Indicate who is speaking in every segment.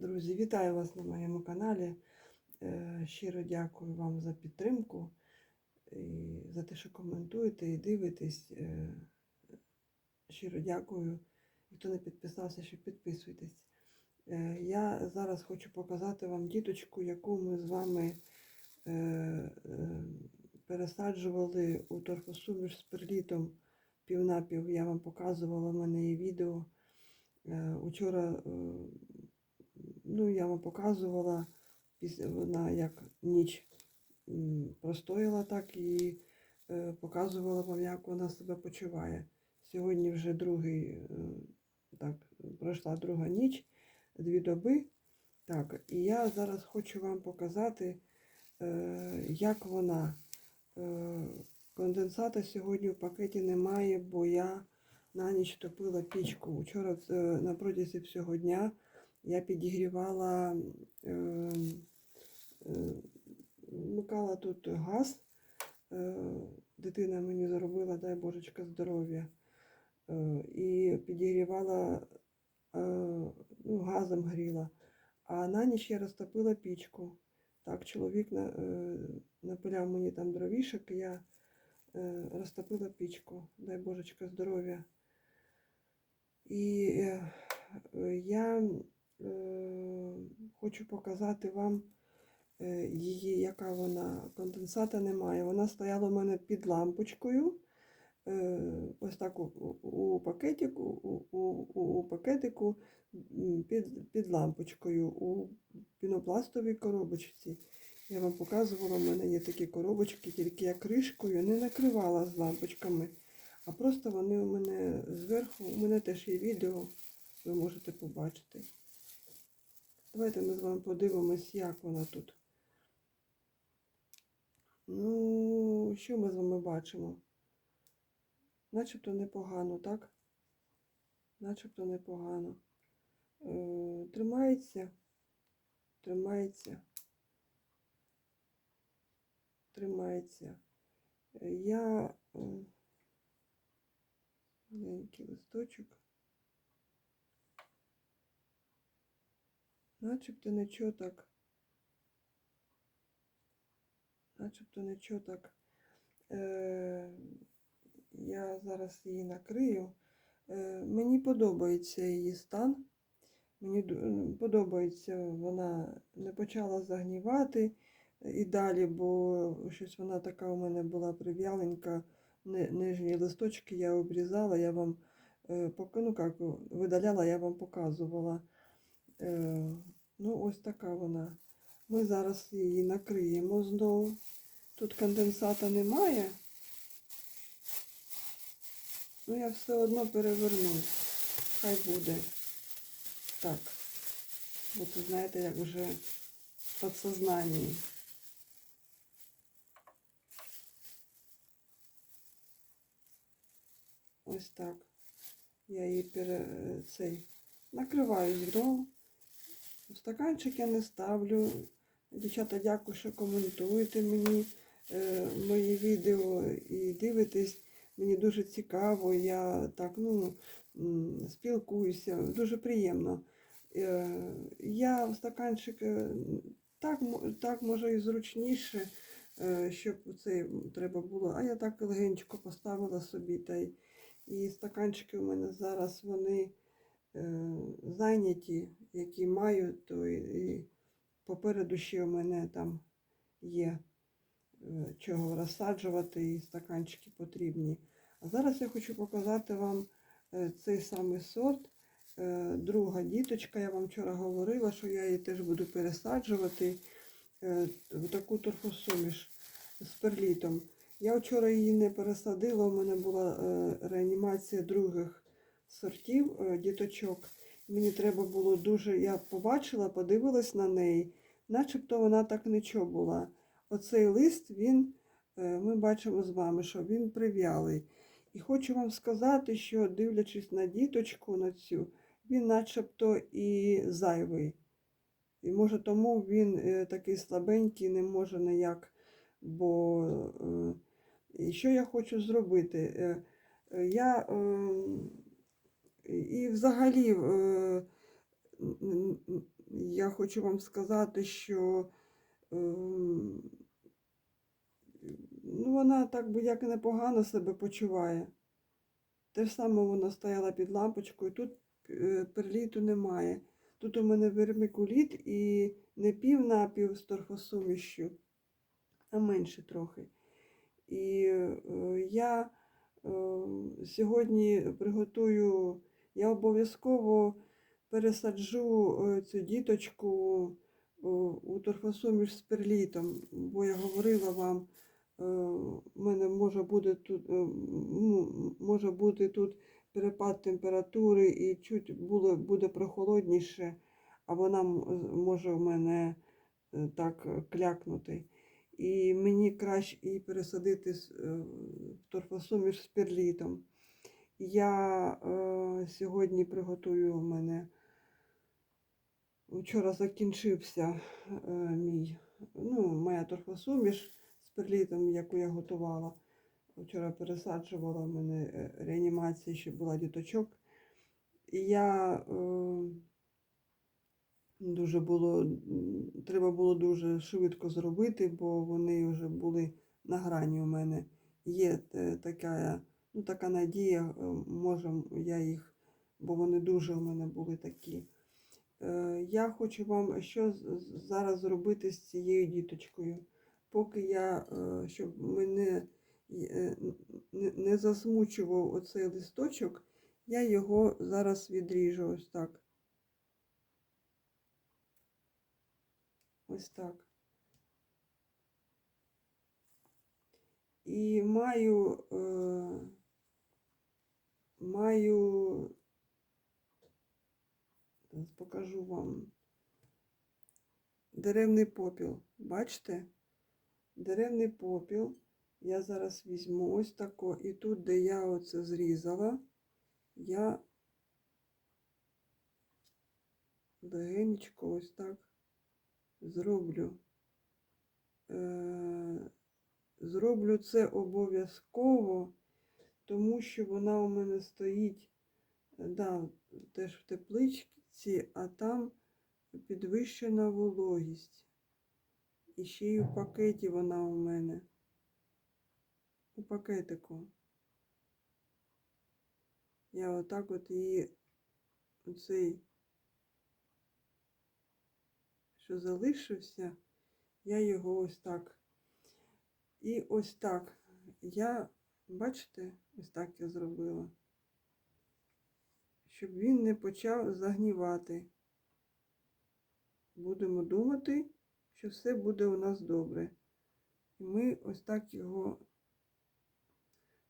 Speaker 1: Друзі, вітаю вас на моєму каналі. Е, Щиро дякую вам за підтримку і за те, що коментуєте і дивитесь. Е, Щиро дякую. Хто не підписався, що підписуйтесь. Е, Я зараз хочу показати вам діточку, яку ми з вами пересаджували у торфосуміш з перлітом пів-напів. Я вам показувала в мене є відео. Учора ну, я вам показувала, вона як ніч простояла так і е, показувала вам, як вона себе почуває. Сьогодні вже другий, е, так, пройшла друга ніч, дві доби. Так, і я зараз хочу вам показати, е, як вона. Конденсата сьогодні в пакеті немає, бо я на ніч топила пічку. Вчора на протязі всього дня я підігрівала, е, е, вмикала тут газ. Е, дитина мені зробила, дай божечка, здоров'я. Е, і підігрівала, ну, газом гріла. А на ніч я розтопила пічку. Так, чоловік напиляв мені там дровішок, і я розтопила пічку. Дай божечка здоров'я. І я хочу показати вам е, її, яка вона. Конденсата немає. Вона стояла у мене під лампочкою. Е, ось так у, у, пакетику, у, у, у пакетику під, під лампочкою у пінопластовій коробочці. Я вам показувала, у мене є такі коробочки, тільки я кришкою не накривала з лампочками, а просто вони у мене зверху, у мене теж є відео, ви можете побачити. Давайте ми з вами подивимось, як вона тут. Ну, що ми з вами бачимо? Начебто непогано, так? Начебто непогано. Е, тримається, тримається, тримається. Я е, маленький листочок. Начебто нічого так. Начебто нічого так. Е, я зараз її накрию. Е, Мені подобається її стан. Мені подобається, вона не почала загнівати і далі, бо щось вона така у мене була прив'яленька. Ни- Нижні листочки я обрізала, я вам е, ну як, видаляла, я вам показувала. Е, Ну, ось така вона. Ми зараз її накриємо знову. Тут конденсата немає. Ну, я все одно переверну. Хай буде. Так. Бо це, знаєте, як вже в подсознанні. Ось так. Я її пере... цей накриваю знову. Стаканчик я не ставлю. Дівчата, дякую, що коментуєте мені е, мої відео і дивитесь. Мені дуже цікаво, я так ну, спілкуюся, дуже приємно. Е, Я в стаканчик е, так, так може і зручніше, е, щоб це треба було. А я так легенько поставила собі. Та й, і стаканчики у мене зараз вони е, зайняті, які маю, то і, попереду ще у мене там є е, чого розсаджувати, і стаканчики потрібні. А зараз я хочу показати вам е, цей самий сорт. Е, Друга діточка, я вам вчора говорила, що я її теж буду пересаджувати в таку торфосуміш з перлітом. Я вчора її не пересадила, у мене була реанімація других сортів діточок. Мені треба було дуже, я побачила, подивилась на неї, начебто вона так нічого була. Оцей лист, він, е, ми бачимо з вами, що він прив'ялий. І хочу вам сказати, що дивлячись на діточку на цю, він начебто і зайвий. І може тому він е, такий слабенький, не може ніяк. Бо е, що я хочу зробити? Я е, і взагалі е, я хочу вам сказати, що ем, ну, вона так би як непогано себе почуває. Те ж саме вона стояла під лампочкою, тут е, перліту немає. Тут у мене вермикуліт і не пів напів з торфосумішю, а менше трохи. І е, я е, сьогодні приготую, я обов'язково пересаджу е, цю діточку е, у торфосуміш з перлітом, бо я говорила вам, е, в мене може бути тут, е, ну, може бути тут перепад температури і чуть буде, буде прохолодніше, а вона може в мене е, так е, клякнути. І мені краще її пересадити е, в торфосуміш з перлітом. Я е, сьогодні приготую у мене. Вчора закінчився е, мій, ну, моя торфосуміш з перлітом, яку я готувала. Вчора пересаджувала в мене е, реанімація, ще була діточок. І я е, дуже було, треба було дуже швидко зробити, бо вони вже були на грані у мене. Є е, така, ну, така надія, може я їх, бо вони дуже у мене були такі. Е, Я хочу вам що зараз зробити з цією діточкою. Поки я, е, щоб мене е, не- засмучував оцей листочок, я його зараз відріжу ось так. Ось так. І маю, маю, зараз покажу вам деревний попіл. Бачите? Деревний попіл. Я зараз візьму ось тако, і тут, де я оце зрізала, я легенечко ось так зроблю. Е, Зроблю це обов'язково, тому що вона у мене стоїть, да, теж в тепличці, а там підвищена вологість. І ще й у пакеті вона у мене. У пакетику. Я отак от її, оцей, що залишився, я його ось так. І ось так. Я, бачите, ось так я зробила. Щоб він не почав загнівати. Будемо думати, що все буде у нас добре. І ми ось так його,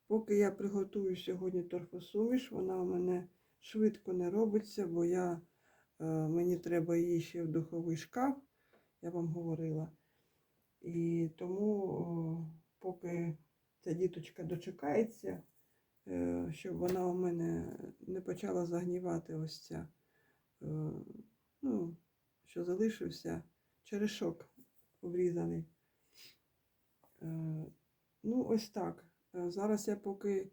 Speaker 1: поки я приготую сьогодні торфосуміш, вона у мене швидко не робиться, бо я, е, мені треба її ще в духовий шкаф, я вам говорила. І тому, поки ця діточка дочекається, щоб вона у мене не почала загнівати ось ця, е, ну, що залишився черешок обрізаний. Е, Ну, ось так. Е, Зараз я поки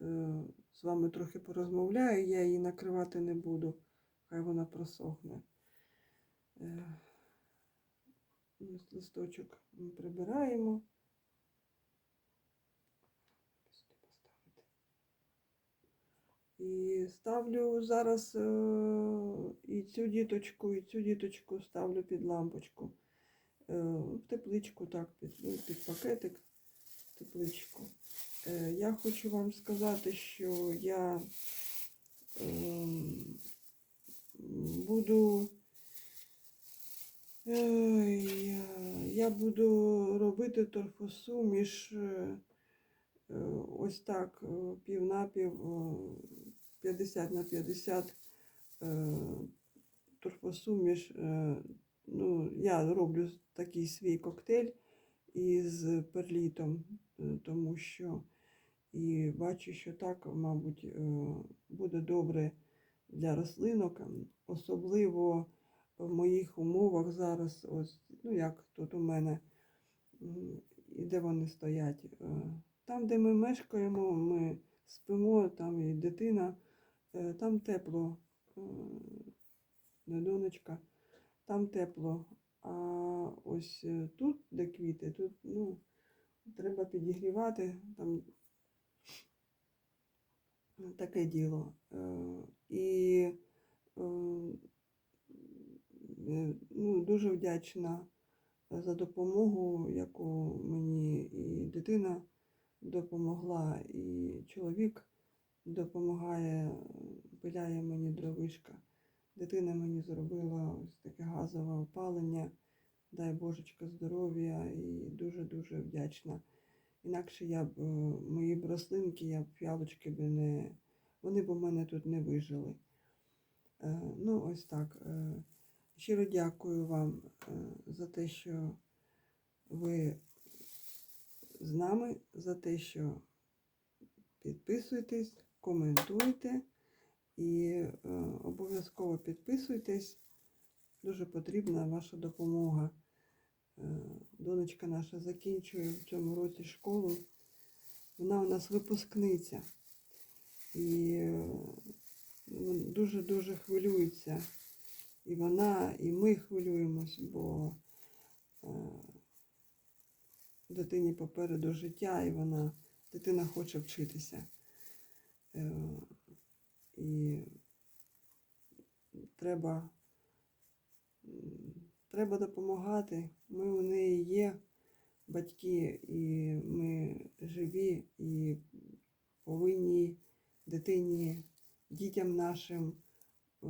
Speaker 1: е, з вами трохи порозмовляю, я її накривати не буду, хай вона просохне. Е, Листочок ми прибираємо. Ставлю зараз е, і цю діточку, і цю діточку ставлю під лампочку. Е, в тепличку, так, під, ну, під пакетик, тепличку. Е, я хочу вам сказати, що я ем, буду. Я- буду робити торфосуміш е, е, ось так, е, пів на пів, е, 50 на 50 е, торфосуміш. е, Ну, я роблю такий свій коктейль із перлітом, е, тому що і бачу, що так, мабуть, буде добре для рослинок, особливо в моїх умовах зараз, ось, ну як тут у мене, і де вони стоять. Там, де ми мешкаємо, ми спимо, там і дитина, там тепло. е, не донечка. Там тепло. А ось е, тут, де квіти, тут ну, треба підігрівати. Там таке діло. Е, І е, е, ну, дуже вдячна за допомогу, яку мені і дитина допомогла, і чоловік допомагає, пиляє мені дровишка. Дитина мені зробила ось таке газове опалення. Дай Божечка здоров'я і дуже-дуже вдячна. Інакше я б е, мої б рослинки, я б фіалочки би не. Вони б у мене тут не вижили. Е, Ну, ось так. Е, Щиро дякую вам е, за те, що ви з нами, за те, що підписуєтесь, коментуєте і е, обов'язково підписуйтесь. Дуже потрібна ваша допомога. Е, Донечка наша закінчує в цьому році школу. Вона у нас випускниця. І е, дуже-дуже хвилюється. І вона, і ми хвилюємось, бо дитині попереду життя, і вона, дитина хоче вчитися. Е, І треба, треба допомагати. Ми у неї є батьки, і ми живі, і повинні дитині, дітям нашим е,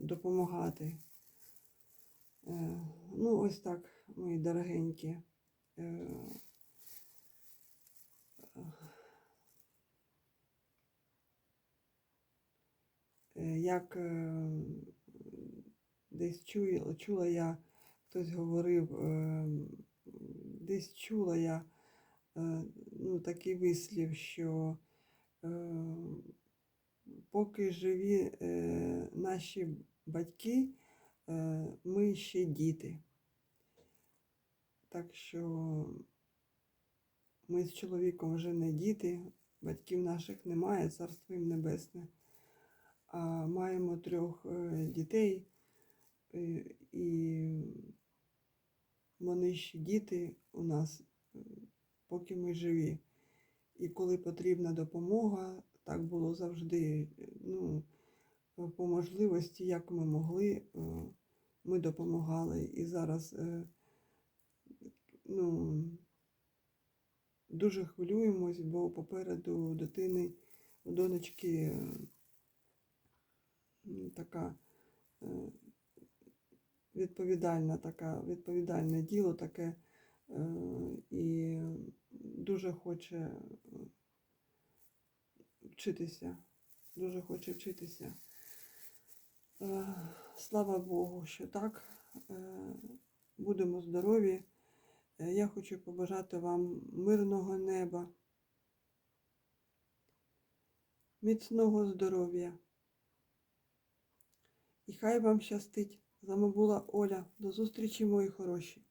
Speaker 1: допомагати. Е, Ну, ось так, мої дорогенькі. Як е, десь чула, чула я, хтось говорив, е, десь чула я е, ну, такий вислів, що поки живі наші батьки, ми ще діти. Так що ми з чоловіком вже не діти, батьків наших немає, царство їм небесне. А маємо трьох е, дітей, е, і вони ще діти у нас, е, поки ми живі. І коли потрібна допомога, так було завжди. Ну, по можливості, як ми могли, ми допомагали. І зараз ну, дуже хвилюємось, бо попереду дитини, донечки така е, відповідальна, така, відповідальне діло таке, е, і дуже хоче е, вчитися, дуже хоче вчитися. Слава Богу, що так. Будемо здорові. Я хочу побажати вам мирного неба, міцного здоров'я. І хай вам щастить. З вами була Оля. До зустрічі, мої хороші.